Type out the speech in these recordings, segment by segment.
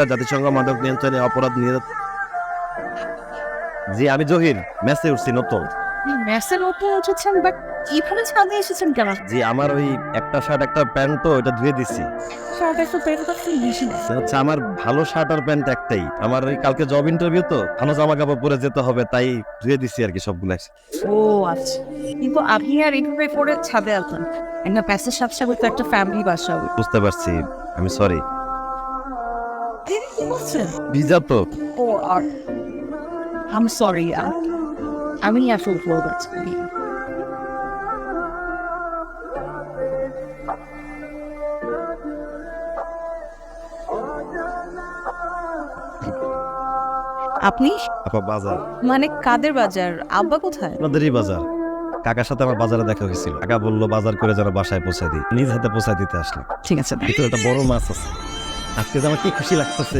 একটা জাতিসংঘ মাদক নিয়ন্ত্রণে অপরাধ নিয়ে জি আমি জহির। মেসে উঠছি নতুন। মেসের মতো উঠেছেন বাট কীভাবে ছাদে এসেছেন কেন? জি আমার ওই একটা শার্ট একটা প্যান্ট তো ওটা ধুয়ে দিছি। শার্ট একটু পেট করতে বেশি না। আমার ভালো শার্ট আর প্যান্ট একটাই। আমার ওই কালকে জব ইন্টারভিউ তো ভালো জামা কাপড় পরে যেতে হবে তাই ধুয়ে দিছি আর কি সবগুলো ও আচ্ছা। কিন্তু আপনি আর এইভাবে পরে ছাদে আসলেন একটা প্যাসের সাথে সাথে একটা ফ্যামিলি বাসা বুঝতে পারছি। আমি সরি কি বলছেন ভিজা তো ও আর আম সরি আমি আসল ফ্লোর আছি আপনি? আপা বাজার। মানে কাদের বাজার? আব্বা কোথায়? আপনাদেরই বাজার। কাকার সাথে আমার বাজারে দেখা হয়েছিল। কাকা বলল বাজার করে যেন বাসায় পৌঁছে দিই। নিজ হাতে পৌঁছে দিতে আসলাম। ঠিক আছে ভিতরে একটা বড় মাছ আছে। আজকে যে আমার কি খুশি লাগতেছে?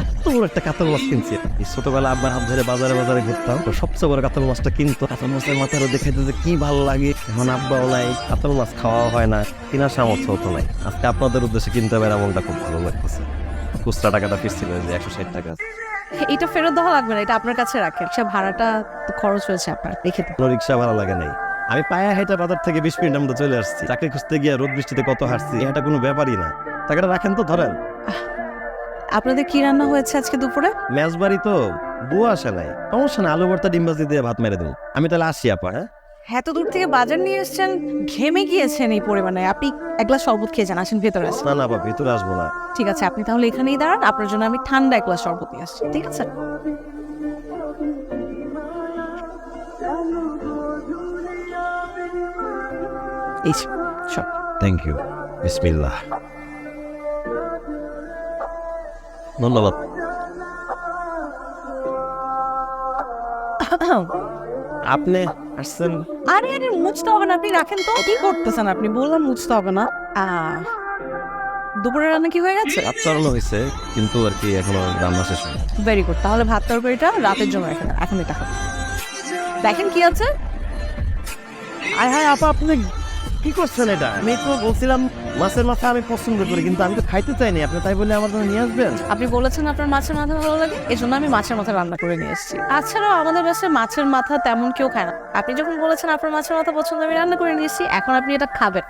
এত বড় একটা কাতল মাছ কিনছি। এই ছোটবেলা আব্বার হাত ধরে বাজারে বাজারে ঘুরতাম তো সবচেয়ে বড় কাতল মাছটা কিনতো কাতল মাছের দেখাইতে যে কি ভালো লাগে। এখন আব্বাও নাই কাতল মাছ খাওয়া হয় না কেনার সামর্থ্য হতো নাই। আজকে আপনাদের উদ্দেশ্যে কিনতে পারে এমনটা খুব ভালো লাগতেছে। খুচরা টাকাটা ফিরছিল যে একশো ষাট টাকা এটা ফেরত দেওয়া লাগবে না এটা আপনার কাছে রাখেন। সে ভাড়াটা খরচ হয়েছে আপনার রেখে দিন। রিক্সা ভাড়া লাগে নাই। আমি পায়ে হেঁটে বাজার থেকে বিশ মিনিট আমরা চলে আসছি। চাকরি খুঁজতে গিয়ে রোদ বৃষ্টিতে কত হাঁটছি এটা কোনো ব্যাপারই না। টাকাটা রাখেন তো ধরেন। আপনাদের কি রান্না হয়েছে আজকে দুপুরে? মেজবাড়ি তো বুয়া আসে নাই। সমস্যা না আলু ভর্তা ডিম্বাজি দিয়ে ভাত মেরে দেবো। আমি তাহলে আসি আপা হ্যাঁ? এত দূর থেকে বাজার নিয়ে এসেছেন ঘেমে গিয়েছেন এই পরিমাণে। আপনি এক গ্লাস শরবত খেয়ে যান আসেন ভেতরে আসেন। না না আপা ভিতরে আসব না। ঠিক আছে আপনি তাহলে এখানেই দাঁড়ান আপনার জন্য আমি ঠান্ডা এক গ্লাস শরবত নিয়ে আসছি ঠিক আছে? এই সব। থ্যাংক ইউ বিসমিল্লাহ। ধন্যবাদ। আপনি আসছেন। আরে আরে মুছতে হবে না আপনি রাখেন তো। কি করতেছেন আপনি? বললাম মুছতে হবে না। আহ, দুপুরের রান্না কি হয়ে গেছে? ভাত চালানো হয়েছে কিন্তু আর কি এখনও রান্না শেষ হয়নি। ভেরি গুড তাহলে ভাত তরকারিটা রাতের জন্য রেখে দেন। এখন এটা খাবেন দেখেন কি আছে। আয় হায় আপা আপনি কি করছেন এটা? আমি তো বলছিলাম মাছের মাথা আমি পছন্দ করি কিন্তু আমি তো খাইতে চাইনি। আপনি তাই বলে আমার জন্য নিয়ে আসবেন? আপনি বলেছেন আপনার মাছের মাথা ভালো লাগে এই জন্য আমি মাছের মাথা রান্না করে নিয়ে এসেছি। তাছাড়াও আমাদের বাসায় মাছের মাথা তেমন কেউ খায় না। আপনি যখন বলেছেন আপনার মাছের মাথা পছন্দ আমি রান্না করে নিয়ে এসেছি এখন আপনি এটা খাবেন।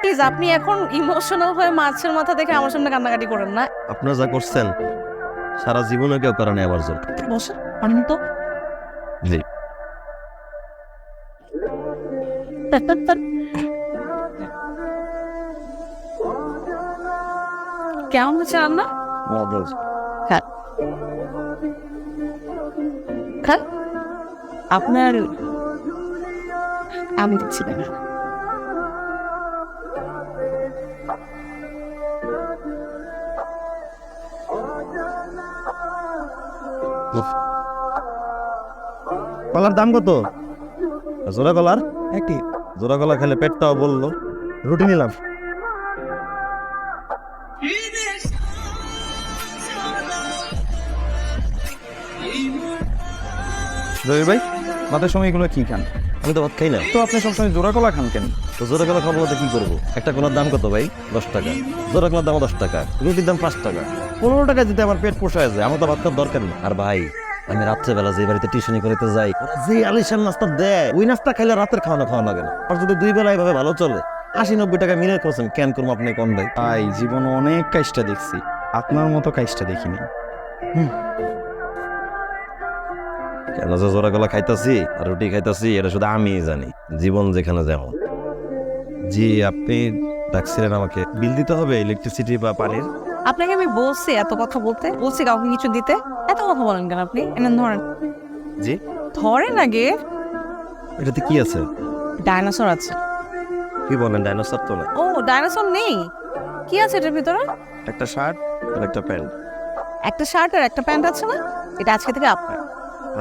প্লিজ আপনি এখন ইমোশনাল হয়ে মাছের মাথা দেখে আমার সামনে কান্নাকাটি করেন না। আপনারা যা করছেন সারা জীবনে কেউ করে নাই আমার জন্য। বসে তো। জি। কেমন হচ্ছে রান্না? খান। খান। আপনার আমি দিচ্ছি না। কলার দাম কত? জোড়া কলার? একই জোড়া কলা খেলে পেটটাও বলল রুটি নিলাম। জহির ভাই ভাতের সময় এগুলো কি খান? আমি তো ভাত খাই না তো আপনি সবসময় জোড়া কলা খান কেন? তো জোড়া কলা খাব তো কি করব? একটা কলার দাম কত ভাই? দশ টাকা। জোড়া কলার দাম দশ টাকা। রুটির দাম পাঁচ টাকা। পনেরো টাকা যদি আমার পেট পোষায় যায় আমার তো ভাত খাওয়ার দরকার নেই। আর ভাই আমি রাত্রেবেলা যে বাড়িতে টিউশনি করতে যাই ওরা যে আলিশান নাস্তা দেয় ওই নাস্তা খাইলে রাতের খাওয়ানো খাওয়া লাগে না। আর যদি দুই বেলা এইভাবে ভালো চলে আশি নব্বই টাকা মিলে করছেন কেন করব আপনি কোন ভাই? তাই জীবন অনেক কাজটা দেখছি। আপনার মতো কাজটা দেখিনি। কেন যে জোড়া গলা খাইতাছি আর রুটি খাইতাছি এটা শুধু আমি জানি। জীবন যেখানে যেমন। জি আপনি ডাকছিলেন আমাকে। বিল দিতে হবে ইলেকট্রিসিটি বা পানির? আপনাকে আমি বলছি এত কথা বলতে বলছি কাউকে কিছু দিতে। এত কথা বলেন কেন আপনি? এনেন ধরেন। জি? ধরেন আগে। এটাতে কি আছে? ডাইনোসর আছে। কি বলেন ডাইনোসর তো না। ও ডাইনোসর নেই? কি আছে এটার ভিতরে? একটা শার্ট আর একটা প্যান্ট। একটা শার্ট আর একটা প্যান্ট আছে না? এটা আজকে থেকে আপনার।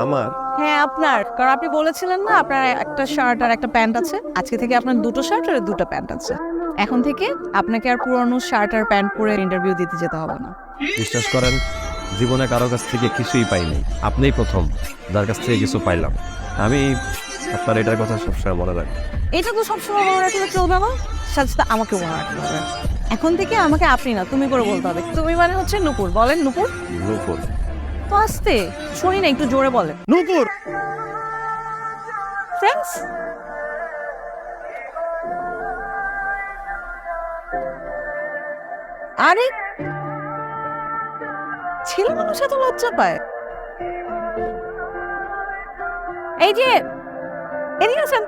আমার? হ্যাঁ আপনার। কারণ আপনি বলেছিলেন না আপনার একটা শার্ট আর একটা প্যান্ট আছে। আজকে থেকে আপনার দুটো শার্ট আর দুটো প্যান্ট আছে। এখন থেকে আপনাকে আর পুরনো শার্ট আর প্যান্ট পরে ইন্টারভিউ দিতে যেতে হবে না। বিশ্বাস করেন জীবনে কারও কাছ থেকে কিছুই পাইনি। আপনিই প্রথম যার কাছ থেকে কিছু পাইলাম। আমি আপনার এটার কথা সবসময় মনে রাখি। এটা তো সবসময় মনে রাখলে চলবে না। সাথে সাথে আমাকে মনে রাখতে হবে। এখন থেকে আমাকে আপনি না তুমি করে বলতে হবে। তুমি মানে হচ্ছে নুপুর। বলেন নুপুর। নূপুর। তো আসতে শুনি না একটু জোরে বলেন। নূপুর! ফ্রেন্ডস আরে ছেলে মানুষ এত লজ্জা পায়? এই যে এদিকে আসেন।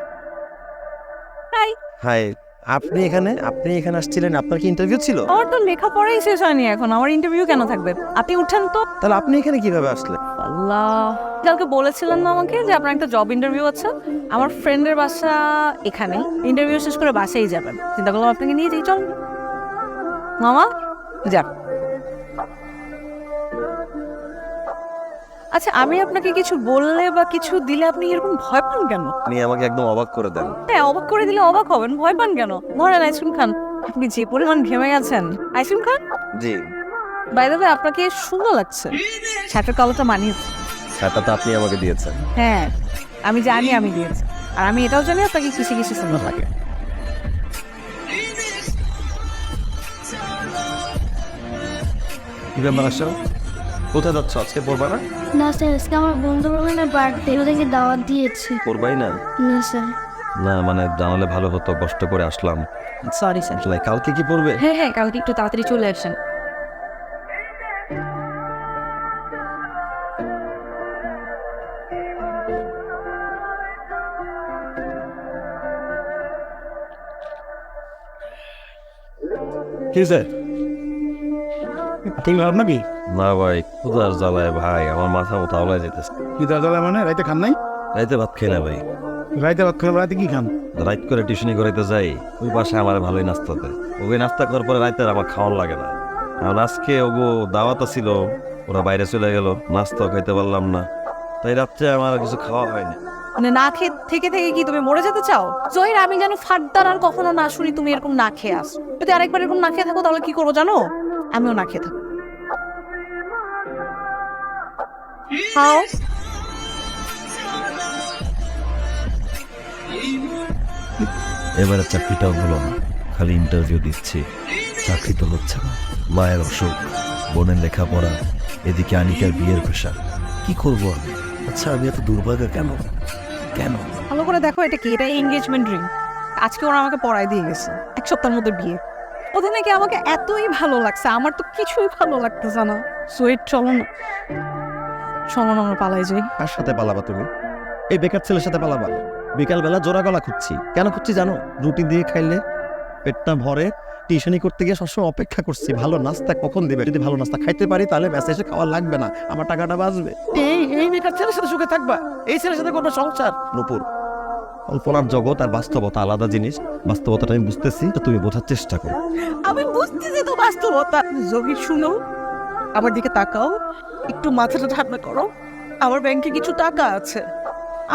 হাই। হাই আপনি এখানে? আপনি এখানে আসছিলেন? আপনার কি ইন্টারভিউ ছিল? আমার তো লেখাপড়াই শেষ হয়নি এখন। আমার ইন্টারভিউ কেন থাকবে? আপনি উঠেন তো? তাহলে আপনি এখানে কীভাবে আসলেন? আল্লাহ। কালকে বলেছিলেন না আমাকে যে আপনার একটা জব ইন্টারভিউ আছে? আমার ফ্রেন্ডের বাসা এখানে। ইন্টারভিউ শেষ করে বাসায় যাবেন। চিন্তা করলাম আপনাকে নিয়ে যাই চল। মামা যান আচ্ছা আমি আপনাকে কিছু বললে বা কিছু দিলে আপনি এরকম ভয় পান কেন? আপনি আমাকে একদম অবাক করে দেন। হ্যাঁ অবাক করে দিলে অবাক হবেন। ভয় পান কেন? ধরেন আইসক্রিম খান। আপনি যে পরিমাণ ঘেমে গেছেন আইসক্রিম খান? জি। বাইরে আপনাকে সুন্দর লাগছে। শার্টের কালোটা মানিয়েছে। সেটা তো আপনি আমাকে দিয়েছেন। হ্যাঁ আমি জানি আমি দিয়েছি। আর আমি এটাও জানি আপনাকে কিছু কিছু সুন্দর লাগে। কি ব্যাপার কোথায় যাচ্ছ আজকে পড়বা না না স্যার আজকে আমার বন্ধু বান্ধবের বার্থডে ওদেরকে দাওয়াত দিয়েছে। পড়বাই না? না স্যার। না মানে জানালে ভালো হতো কষ্ট করে আসলাম। সরি স্যার আসলে কালকে কি পড়বে হ্যাঁ হ্যাঁ কালকে একটু তাড়াতাড়ি চলে আসেন। কি স্যার? ঠিক লাভ নাকি না ভাই ক্ষুদার জ্বালায় ভাই আমার মাথা মতো আওলাই যেতেছে কি দাদা মানে? রাইতে খান নাই? রাইতে ভাত খাই না ভাই। রাইতে ভাত খেলে রাতে কি খান? রাইত করে টিউশনি করাইতে যাই ওই পাশে আমার ভালোই নাস্তা দেয়। ওই নাস্তা করার পরে রাইতে আমার খাওয়ার লাগে না। কারণ আজকে ওগো দাওয়াত ছিল ওরা বাইরে চলে গেল নাস্তাও খাইতে পারলাম না। তাই রাত্রে আমার আর কিছু খাওয়া হয়নি। মানে না খেয়ে থেকে থেকে কি তুমি মরে যেতে চাও? জহির আমি যেন ফাটদার আর কখনো না শুনি তুমি এরকম না খেয়ে আস। যদি আরেকবার এরকম না খেয়ে থাকো তাহলে কি করব জানো? আমিও না খেয়ে থাকব। খাও এবারে চাকরিটাও হলো না। খালি ইন্টারভিউ দিচ্ছি। চাকরি তো হচ্ছে না। মায়ের অসুখ বোনের লেখাপড়া এদিকে আনিকার বিয়ের প্রেশার কি করব আমি? আচ্ছা আমি এত দুর্ভাগা কেন? কেন? ভালো করে দেখো এটা কি? এটা এঙ্গেজমেন্ট রিং আজকে ওরা আমাকে পড়ায় দিয়ে গেছে। এক সপ্তাহের মধ্যে বিয়ে। ওদের নাকি আমাকে এতই ভালো লাগছে। আমার তো কিছুই ভালো লাগতেছে না। সোয়েট চলো না। চলো না আমরা পালাই যাই। কার সাথে পালাবা তুমি? এই বেকার ছেলের সাথে পালাবা। বিকালবেলা জোড়া গলা খুঁজছি। কেন খুঁজছি জানো? রুটি দিয়ে খাইলে পেটটা ভরে। টিউশনি করতে গিয়ে সবসময় অপেক্ষা করছি। ভালো নাস্তা কখন দিবে? যদি ভালো নাস্তা খাইতে পারি তাহলে ব্যাস এসে খাওয়া লাগবে না। আমার টাকাটা বাঁচবে। এই এই বেকার ছেলের সাথে সুখে থাকবা। এই ছেলের সাথে করবে সংসার। নুপুর কল্পনার জগৎ আর বাস্তবতা আলাদা জিনিস। বাস্তবতাটা আমি বুঝতেছি তো তুমি বোঝার চেষ্টা করো। আমি বুঝতেছি তো বাস্তবতা। জহির শুনো আমার দিকে তাকাও। একটু মাথাটা ঠান্ডা করো। আমার ব্যাংকে কিছু টাকা আছে।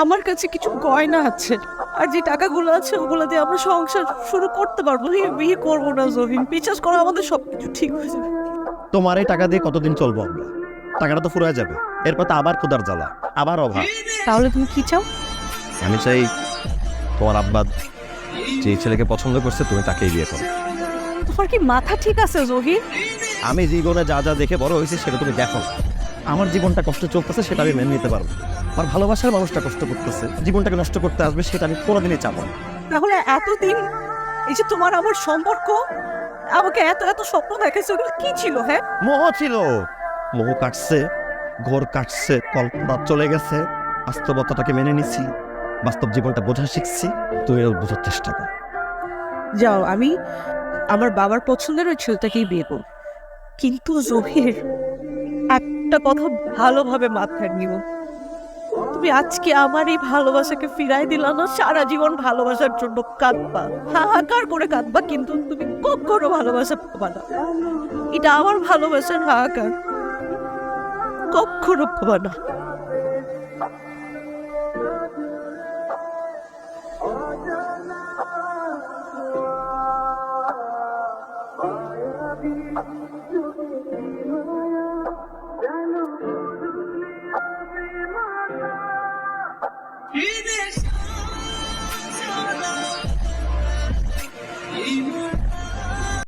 আমার কাছে কিছু গয়না আছে। আর যে টাকাগুলো আছে ওগুলো দিয়ে আমরা সংসার শুরু করতে পারব। বিয়ে করব না জহিন। বিশ্বাস করো আমাদের সব কিছু ঠিক হয়ে যাবে। তোমার এই টাকা দিয়ে কতদিন চলবো আমরা? টাকাটা তো ফুরায় যাবে। এরপর তো আবার খোদার জ্বালা আবার অভাব। তাহলে তুমি কি চাও? আমি চাই তোমার আব্বা যে ছেলেকে পছন্দ করছে তুমি তাকেই বিয়ে করো। তোমার কি মাথা ঠিক আছে জহির আমি জীবনে যা যা দেখে বড় হয়েছি সেটা তুমি দেখো না। আমার জীবনটা কষ্ট চলতেছে সেটা আমি মেনে নিতে পারব। আমার ভালোবাসার মানুষটা কষ্ট করতেছে জীবনটাকে নষ্ট করতে আসবে সেটা আমি কোনোদিনই চাবো না। তাহলে এতদিন এই যে তোমার আমার সম্পর্ক আমাকে এত এত স্বপ্ন দেখাচ্ছে ওগুলো কি ছিল হ্যাঁ? মোহ ছিল। মোহ কাটছে ঘোর কাটছে কল্পনা চলে গেছে বাস্তবতাটাকে মেনে নিছি বাস্তব জীবনটা বোঝা শিখছি তুমি এর বোঝার চেষ্টা কর। যাও আমি আমার বাবার পছন্দের ওই ছেলেটাকেই বিয়ে করব। কিন্তু জহির একটা কথা ভালোভাবে মাথায় নিও। তুমি আজকে আমার এই ভালোবাসাকে ফিরাই দিলা না, সারা জীবন ভালোবাসার জন্য কাঁদবা। হাহাকার করে কাঁদবা, কিন্তু তুমি কখনো ভালোবাসা পাবা না। এটা আমার ভালোবাসার হাহাকার। কখনো পাবা না। Finish.